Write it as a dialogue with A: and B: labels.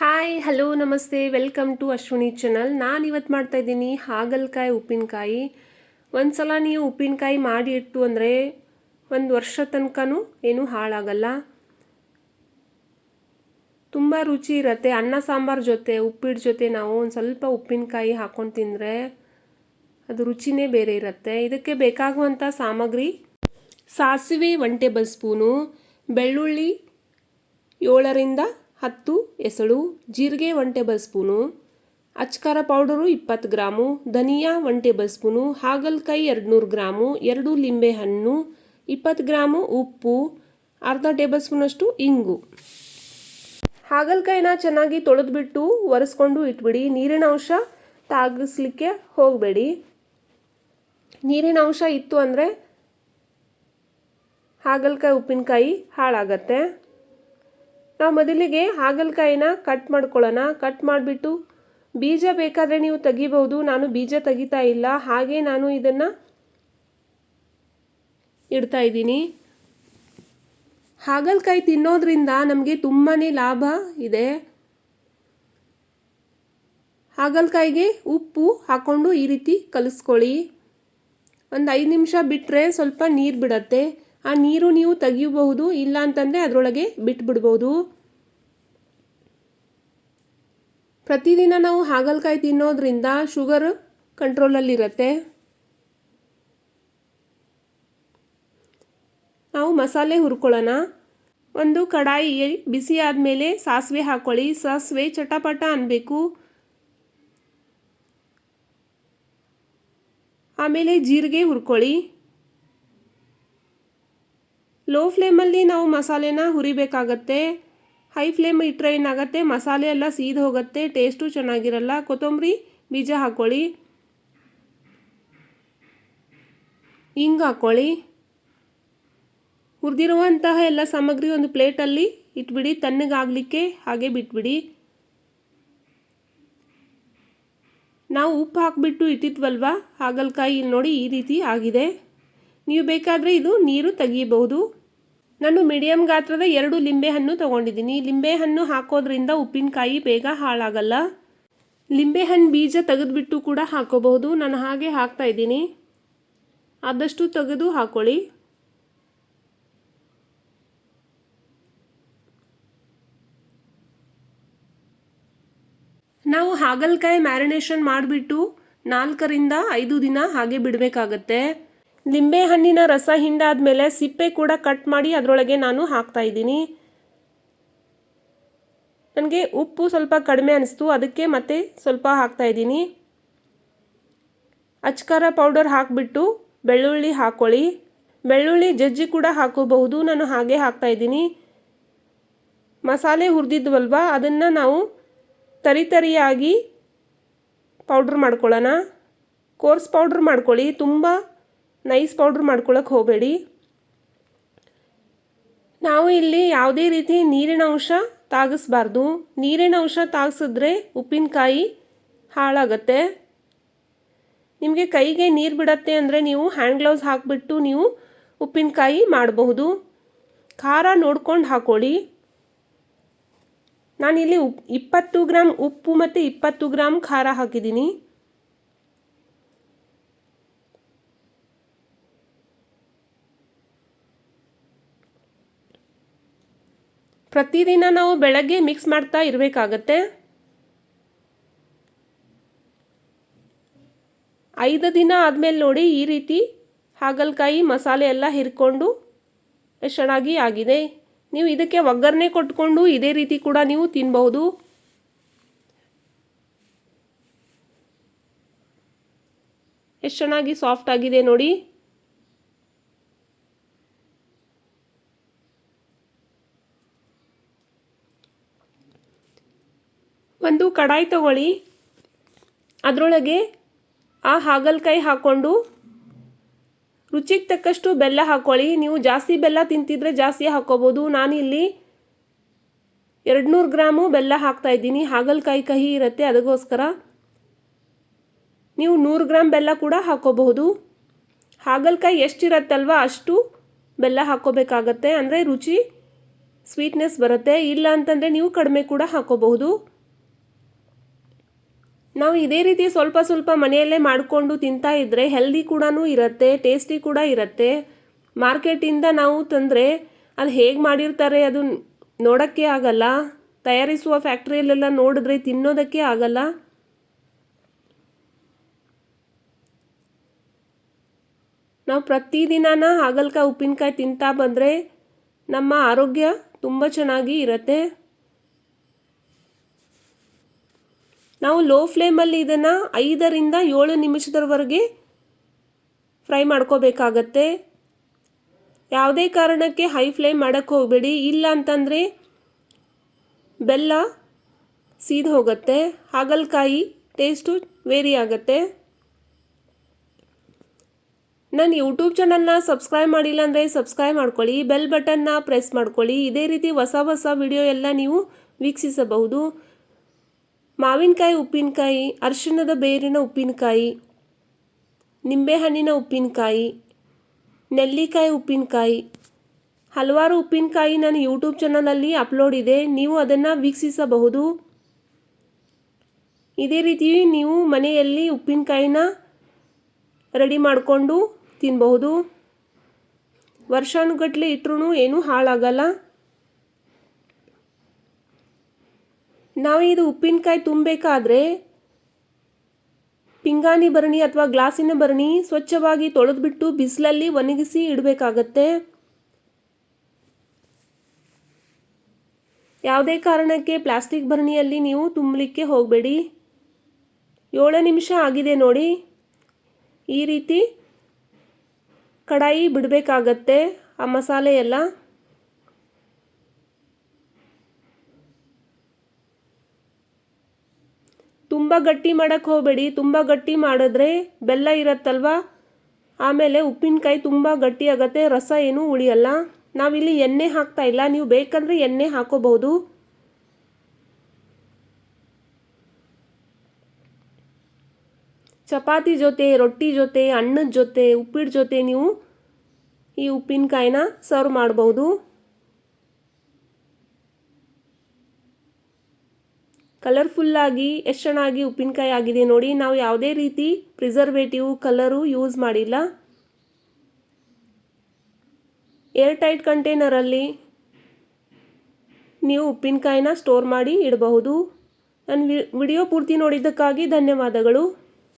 A: Hi hello ನಮಸ್ತೆ. Welcome to Ashwini channel ನಾನು ಇವತ್ತು ಮಾಡ್ತಾಯಿದ್ದೀನಿ ಹಾಗಲ್ಕಾಯಿ ಉಪ್ಪಿನಕಾಯಿ. ಒಂದು ಸಲ ನೀವು ಉಪ್ಪಿನಕಾಯಿ ಮಾಡಿ ಇಟ್ಟು ಅಂದರೆ ಒಂದು ವರ್ಷ ತನಕನೂ ಏನೂ ಹಾಳಾಗಲ್ಲ. ತುಂಬ ರುಚಿ ಇರುತ್ತೆ. ಅನ್ನ, ಸಾಂಬಾರು ಜೊತೆ ಉಪ್ಪಿಟ್ಟು ಜೊತೆ ನಾವು ಒಂದು ಸ್ವಲ್ಪ ಉಪ್ಪಿನಕಾಯಿ ಹಾಕ್ಕೊಂಡು ತಿಂದರೆ ಅದು ರುಚಿನೇ ಬೇರೆ ಇರುತ್ತೆ. ಇದಕ್ಕೆ ಬೇಕಾಗುವಂಥ ಸಾಮಗ್ರಿ ಸಾಸಿವೆ ಒನ್ ಟೇಬಲ್ ಸ್ಪೂನು, ಬೆಳ್ಳುಳ್ಳಿ ಏಳರಿಂದ ಹತ್ತು, ಎಸಳು, ಜೀರಿಗೆ ಒನ್ ಟೇಬಲ್ ಸ್ಪೂನು, ಅಚ್ಕಾರ ಪೌಡರು ಇಪ್ಪತ್ತು ಗ್ರಾಮು, ಧನಿಯಾ ಒನ್ ಟೇಬಲ್ ಸ್ಪೂನು, ಹಾಗಲಕಾಯಿ ಎರಡು ನೂರು ಗ್ರಾಮು, ಎರಡು ಲಿಂಬೆ ಹಣ್ಣು, ಇಪ್ಪತ್ತು ಗ್ರಾಮು ಉಪ್ಪು, ಅರ್ಧ ಟೇಬಲ್ ಸ್ಪೂನಷ್ಟು ಇಂಗು. ಹಾಗಲಕಾಯಿನ ಚೆನ್ನಾಗಿ ತೊಳೆದ್ಬಿಟ್ಟು ಒರೆಸ್ಕೊಂಡು ಇಟ್ಬಿಡಿ. ನೀರಿನ ಅಂಶ ತಾಗಿಸ್ಲಿಕ್ಕೆ ಹೋಗಬೇಡಿ. ನೀರಿನ ಅಂಶ ಇತ್ತು ಅಂದರೆ ಹಾಗಲಕಾಯಿ ಉಪ್ಪಿನಕಾಯಿ ಹಾಳಾಗತ್ತೆ. ನಾವು ಮೊದಲಿಗೆ ಹಾಗಲಕಾಯಿನ ಕಟ್ ಮಾಡ್ಕೊಳ್ಳೋಣ. ಕಟ್ ಮಾಡಿಬಿಟ್ಟು ಬೀಜ ಬೇಕಾದರೆ ನೀವು ತೆಗಿಬೋದು ನಾನು ಬೀಜ ತೆಗಿತಾ ಇಲ್ಲ. ಹಾಗೆ ನಾನು ಇದನ್ನು ಇಡ್ತಾ ಇದ್ದೀನಿ. ಹಾಗಲಕಾಯಿ ತಿನ್ನೋದ್ರಿಂದ ನಮಗೆ ತುಂಬಾ ಲಾಭ ಇದೆ. ಹಾಗಲಕಾಯಿಗೆ ಉಪ್ಪು ಹಾಕ್ಕೊಂಡು ಈ ರೀತಿ ಕಲಿಸ್ಕೊಳ್ಳಿ. ಒಂದು ಐದು ನಿಮಿಷ ಬಿಟ್ಟರೆ ಸ್ವಲ್ಪ ನೀರು ಬಿಡತ್ತೆ. ಆ ನೀರು ನೀವು ತೆಗಿಯಬಹುದು, ಇಲ್ಲ ಅಂತಂದರೆ ಅದರೊಳಗೆ ಬಿಟ್ಬಿಡ್ಬೋದು. ಪ್ರತಿದಿನ ನಾವು ಹಾಗಲಕಾಯಿ ತಿನ್ನೋದ್ರಿಂದ ಶುಗರ್ ಕಂಟ್ರೋಲಲ್ಲಿರುತ್ತೆ. ನಾವು ಮಸಾಲೆ ಹುರ್ಕೊಳ್ಳೋಣ. ಒಂದು ಕಡಾಯಿ ಬಿಸಿ ಆದಮೇಲೆ ಸಾಸಿವೆ ಹಾಕ್ಕೊಳ್ಳಿ ಸಾಸಿವೆ ಚಟಪಟ ಅನ್ನಬೇಕು ಆಮೇಲೆ ಜೀರಿಗೆ ಹುರ್ಕೊಳ್ಳಿ. ಲೋ ಫ್ಲೇಮಲ್ಲಿ ನಾವು ಮಸಾಲೆನ ಹುರಿಬೇಕಾಗತ್ತೆ. ಹೈ ಫ್ಲೇಮ್ ಇಟ್ಟರೆ ಏನಾಗುತ್ತೆ? ಮಸಾಲೆ ಎಲ್ಲ ಸೀದು ಹೋಗುತ್ತೆ. ಟೇಸ್ಟು ಚೆನ್ನಾಗಿರಲ್ಲ. ಕೊತ್ತಂಬರಿ ಬೀಜ ಹಾಕ್ಕೊಳ್ಳಿ ಹಿಂಗೆ ಹಾಕ್ಕೊಳ್ಳಿ ಹುರಿದಿರುವಂತಹ ಎಲ್ಲ ಸಾಮಗ್ರಿ ಒಂದು ಪ್ಲೇಟಲ್ಲಿ ಇಟ್ಬಿಡಿ. ತಣ್ಣಗಾಗಲಿಕ್ಕೆ ಹಾಗೆ ಬಿಟ್ಬಿಡಿ. ನಾವು ಉಪ್ಪು ಹಾಕಿಬಿಟ್ಟು ಇಟ್ಟಿದ್ವಲ್ವ? ಹಾಗಲಕಾಯಿ ನೋಡಿ ಈ ರೀತಿ ಆಗಿದೆ. ನೀವು ಬೇಕಾದರೆ ಇದು ನೀರು ತೆಗಿಬಹುದು ನಾನು ಮೀಡಿಯಮ್ ಗಾತ್ರದ ಎರಡು ಲಿಂಬೆಹಣ್ಣು ತೊಗೊಂಡಿದ್ದೀನಿ. ಲಿಂಬೆಹಣ್ಣು ಹಾಕೋದ್ರಿಂದ ಉಪ್ಪಿನಕಾಯಿ ಬೇಗ ಹಾಳಾಗಲ್ಲ. ಲಿಂಬೆಹಣ್ಣು ಬೀಜ ತೆಗೆದುಬಿಟ್ಟು ಕೂಡ ಹಾಕೋಬಹುದು. ನಾನು ಹಾಗೆ ಹಾಕ್ತಾ ಇದ್ದೀನಿ. ಆದಷ್ಟು ತೆಗೆದು ಹಾಕೊಳ್ಳಿ. ನಾವು ಹಾಗಲಕಾಯಿ ಮ್ಯಾರಿನೇಷನ್ ಮಾಡಿಬಿಟ್ಟು ನಾಲ್ಕರಿಂದ ಐದು ದಿನ ಹಾಗೆ ಬಿಡಬೇಕಾಗತ್ತೆ. ಲಿಂಬೆ ಹಣ್ಣಿನ ರಸ ಹಿಂಡಾದ್ಮೇಲೆ ಸಿಪ್ಪೆ ಕೂಡ ಕಟ್ ಮಾಡಿ ಅದರೊಳಗೆ ನಾನು ಹಾಕ್ತಾ ಇದ್ದೀನಿ. ನನಗೆ ಉಪ್ಪು ಸ್ವಲ್ಪ ಕಡಿಮೆ ಅನಿಸ್ತು, ಅದಕ್ಕೆ ಮತ್ತೆ ಸ್ವಲ್ಪ ಹಾಕ್ತಾ ಇದ್ದೀನಿ. ಅಚ್ಕಾರ ಪೌಡರ್ ಹಾಕಿಬಿಟ್ಟು ಬೆಳ್ಳುಳ್ಳಿ ಹಾಕೊಳ್ಳಿ. ಬೆಳ್ಳುಳ್ಳಿ ಜಜ್ಜಿ ಕೂಡ ಹಾಕೋಬಹುದು, ನಾನು ಹಾಗೆ ಹಾಕ್ತಾ ಇದ್ದೀನಿ. ಮಸಾಲೆ ಹುರಿದಿದ್ವಲ್ವ, ಅದನ್ನು ನಾವು ತರಿ ತರಿಯಾಗಿ ಪೌಡ್ರ್ ಮಾಡ್ಕೊಳ್ಳೋಣ. ಕೋರ್ಸ್ ಪೌಡ್ರ್ ಮಾಡ್ಕೊಳ್ಳಿ, ತುಂಬ ನೈಸ್ ಪೌಡ್ರ್ ಮಾಡ್ಕೊಳ್ಳೋಕೆ ಹೋಗಬೇಡಿ. ನಾವು ಇಲ್ಲಿ ಯಾವುದೇ ರೀತಿ ನೀರಿನ ಅಂಶ ತಾಗಿಸ್ಬಾರ್ದು. ನೀರಿನ ಅಂಶ ತಾಗಿಸಿದ್ರೆ ಉಪ್ಪಿನಕಾಯಿ ಹಾಳಾಗತ್ತೆ. ನಿಮಗೆ ಕೈಗೆ ನೀರು ಬಿಡತ್ತೆ ಅಂದರೆ ನೀವು ಹ್ಯಾಂಡ್ ಗ್ಲೌಸ್ ಹಾಕಿಬಿಟ್ಟು ನೀವು ಉಪ್ಪಿನಕಾಯಿ ಮಾಡಬಹುದು. ಖಾರ ನೋಡ್ಕೊಂಡು ಹಾಕೊಳ್ಳಿ. ನಾನಿಲ್ಲಿ ಉಪ್ ಇಪ್ಪತ್ತು ಗ್ರಾಮ್ ಉಪ್ಪು ಮತ್ತು ಇಪ್ಪತ್ತು ಗ್ರಾಮ್ ಖಾರ ಹಾಕಿದ್ದೀನಿ. ಪ್ರತಿದಿನ ನಾವು ಬೆಳಗ್ಗೆ ಮಿಕ್ಸ್ ಮಾಡ್ತಾ ಇರಬೇಕಾಗತ್ತೆ. ಐದು ದಿನ ಆದಮೇಲೆ ನೋಡಿ ಈ ರೀತಿ ಹಾಗಲಕಾಯಿ ಮಸಾಲೆ ಎಲ್ಲ ಹಿರ್ಕೊಂಡು ಎಷ್ಟು ಚೆನ್ನಾಗಿ ಆಗಿದೆ. ನೀವು ಇದಕ್ಕೆ ಒಗ್ಗರಣೆ ಕೊಟ್ಕೊಂಡು ಇದೇ ರೀತಿ ಕೂಡ ನೀವು ತಿನ್ಬಹುದು. ಎಷ್ಟು ಚೆನ್ನಾಗಿ ಸಾಫ್ಟ್ ಆಗಿದೆ ನೋಡಿ. ಒಂದು ಕಡಾಯಿ ತಗೊಳ್ಳಿ. ಅದರೊಳಗೆ ಆ ಹಾಗಲಕಾಯಿ ಹಾಕ್ಕೊಂಡು ರುಚಿಗೆ ತಕ್ಕಷ್ಟು ಬೆಲ್ಲ ಹಾಕ್ಕೊಳ್ಳಿ ನೀವು ಜಾಸ್ತಿ ಬೆಲ್ಲ ತಿಂತಿದ್ರೆ ಜಾಸ್ತಿ ಹಾಕ್ಕೋಬೋದು. ನಾನಿಲ್ಲಿ ಎರಡು ನೂರು ಗ್ರಾಮು ಬೆಲ್ಲ ಹಾಕ್ತಾ ಇದ್ದೀನಿ. ಹಾಗಲಕಾಯಿ ಕಹಿ ಇರುತ್ತೆ, ಅದಕ್ಕೋಸ್ಕರ ನೀವು ನೂರು ಗ್ರಾಮ್ ಬೆಲ್ಲ ಕೂಡ ಹಾಕ್ಕೋಬಹುದು. ಹಾಗಲಕಾಯಿ ಎಷ್ಟಿರತ್ತಲ್ವ ಅಷ್ಟು ಬೆಲ್ಲ ಹಾಕ್ಕೋಬೇಕಾಗತ್ತೆ. ಅಂದರೆ ರುಚಿ ಸ್ವೀಟ್ನೆಸ್ ಬರುತ್ತೆ. ಇಲ್ಲ ಅಂತಂದರೆ ನೀವು ಕಡಿಮೆ ಕೂಡ ಹಾಕೋಬಹುದು ನಾವು ಇದೇ ರೀತಿ ಸ್ವಲ್ಪ ಸ್ವಲ್ಪ ಮನೆಯಲ್ಲೇ ಮಾಡಿಕೊಂಡು ತಿಂತಾ ಇದ್ದರೆ ಹೆಲ್ದಿ ಕೂಡ ಇರುತ್ತೆ ಟೇಸ್ಟಿ ಕೂಡ ಇರುತ್ತೆ. ಮಾರ್ಕೆಟಿಂದ ನಾವು ತಂದರೆ ಅಲ್ಲಿ ಹೇಗೆ ಮಾಡಿರ್ತಾರೆ ಅದು ನೋಡೋಕ್ಕೆ ಆಗಲ್ಲ. ತಯಾರಿಸುವ ಫ್ಯಾಕ್ಟ್ರಿಯಲ್ಲೆಲ್ಲ ನೋಡಿದ್ರೆ ತಿನ್ನೋದಕ್ಕೆ ಆಗಲ್ಲ. ನಾವು ಪ್ರತಿದಿನನ ಹಾಗಲ್ಕಾಯಿ ಉಪ್ಪಿನಕಾಯಿ ತಿಂತಾ ಬಂದರೆ ನಮ್ಮ ಆರೋಗ್ಯ ತುಂಬ ಚೆನ್ನಾಗಿ ಇರುತ್ತೆ. ನಾವು ಲೋ ಫ್ಲೇಮಲ್ಲಿ ಇದನ್ನು ಐದರಿಂದ ಏಳು ನಿಮಿಷದವರೆಗೆ ಫ್ರೈ ಮಾಡ್ಕೋಬೇಕಾಗತ್ತೆ. ಯಾವುದೇ ಕಾರಣಕ್ಕೆ ಹೈ ಫ್ಲೇಮ್ ಮಾಡೋಕ್ಕೆ ಹೋಗಬೇಡಿ. ಇಲ್ಲ ಅಂತಂದರೆ ಬೆಲ್ಲ ಸೀದು ಹೋಗುತ್ತೆ. ಹಾಗಲಕಾಯಿ ಟೇಸ್ಟು ವೇರಿ ಆಗುತ್ತೆ. ನನ್ನ ಯೂಟ್ಯೂಬ್ ಚಾನಲ್ನ ಸಬ್ಸ್ಕ್ರೈಬ್ ಮಾಡಿಲ್ಲ ಅಂದರೆ ಸಬ್ಸ್ಕ್ರೈಬ್ ಮಾಡ್ಕೊಳ್ಳಿ. ಬೆಲ್ ಬಟನ್ನ ಪ್ರೆಸ್ ಮಾಡ್ಕೊಳ್ಳಿ. ಇದೇ ರೀತಿ ಹೊಸ ಹೊಸ ವಿಡಿಯೋ ಎಲ್ಲ ನೀವು ವೀಕ್ಷಿಸಬಹುದು. ಮಾವಿನಕಾಯಿ ಉಪ್ಪಿನಕಾಯಿ, ಅರಿಶಿಣದ ಬೇರಿನ ಉಪ್ಪಿನಕಾಯಿ, ನಿಂಬೆಹಣ್ಣಿನ ಉಪ್ಪಿನಕಾಯಿ, ನೆಲ್ಲಿಕಾಯಿ ಉಪ್ಪಿನಕಾಯಿ. ಹಲವಾರು ಉಪ್ಪಿನಕಾಯಿ ನನ್ನ ಯೂಟ್ಯೂಬ್ ಚಾನಲಲ್ಲಿ ಅಪ್ಲೋಡ್ ಇದೆ. ನೀವು ಅದನ್ನು ವೀಕ್ಷಿಸಬಹುದು. ಇದೇ ರೀತಿ ನೀವು ಮನೆಯಲ್ಲಿ ಉಪ್ಪಿನಕಾಯಿನ ರೆಡಿ ಮಾಡಿಕೊಂಡು ತಿನ್ನಬಹುದು ವರ್ಷಾನುಗಟ್ಟಲೆ ಇಟ್ಟರೂ ಏನೂ ಹಾಳಾಗಲ್ಲ. ನಾವು ಇದು ಉಪ್ಪಿನಕಾಯಿ ತುಂಬಬೇಕಾದ್ರೆ ಪಿಂಗಾಣಿ ಭರಣಿ ಅಥವಾ ಗ್ಲಾಸಿನ ಭರಣಿ ಸ್ವಚ್ಛವಾಗಿ ತೊಳೆದುಬಿಟ್ಟು ಬಿಸಿಲಲ್ಲಿ ಒಣಗಿಸಿ ಇಡಬೇಕಾಗತ್ತೆ. ಯಾವುದೇ ಕಾರಣಕ್ಕೆ ಪ್ಲಾಸ್ಟಿಕ್ ಭರಣಿಯಲ್ಲಿ ನೀವು ತುಂಬಲಿಕ್ಕೆ ಹೋಗಬೇಡಿ. ಏಳು ನಿಮಿಷ ಆಗಿದೆ ನೋಡಿ. ಈ ರೀತಿ ಕಡಾಯಿ ಬಿಡಬೇಕಾಗತ್ತೆ ಆ ಮಸಾಲೆ ಎಲ್ಲ ತುಂಬ ಗಟ್ಟಿ ಮಾಡೋಕ್ಕೆ ಹೋಗಬೇಡಿ, ತುಂಬ ಗಟ್ಟಿ ಮಾಡಿದ್ರೆ ಬೆಲ್ಲ ಇರತ್ತಲ್ವಾ? ಆಮೇಲೆ ಉಪ್ಪಿನಕಾಯಿ ತುಂಬ ಗಟ್ಟಿ ಆಗುತ್ತೆ, ರಸ ಏನೂ ಉಳಿಯಲ್ಲ. ನಾವಿಲ್ಲಿ ಎಣ್ಣೆ ಹಾಕ್ತಾ ಇಲ್ಲ, ನೀವು ಬೇಕಂದರೆ ಎಣ್ಣೆ ಹಾಕೋಬಹುದು. ಚಪಾತಿ ಜೊತೆ, ರೊಟ್ಟಿ ಜೊತೆ, ಅನ್ನದ ಜೊತೆ ಉಪ್ಪಿಟ್ಟು ಜೊತೆ ನೀವು ಈ ಉಪ್ಪಿನಕಾಯಿನ ಸರ್ವ್ ಮಾಡಬಹುದು. ಕಲರ್ಫುಲ್ಲಾಗಿ ಎಷ್ಟು ಚೆನ್ನಾಗಿ ಉಪ್ಪಿನಕಾಯಿ ಆಗಿದೆ ನೋಡಿ, ನಾವು ಯಾವುದೇ ರೀತಿ ಪ್ರಿಸರ್ವೇಟಿವ್ ಕಲರು ಯೂಸ್ ಮಾಡಿಲ್ಲ. ಏರ್ ಟೈಟ್ ಕಂಟೈನರಲ್ಲಿ ನೀವು ಉಪ್ಪಿನಕಾಯಿನ ಸ್ಟೋರ್ ಮಾಡಿ ಇಡಬಹುದು. ನನ್ನ ವಿಡಿಯೋ ಪೂರ್ತಿ ನೋಡಿದ್ದಕ್ಕಾಗಿ ಧನ್ಯವಾದಗಳು.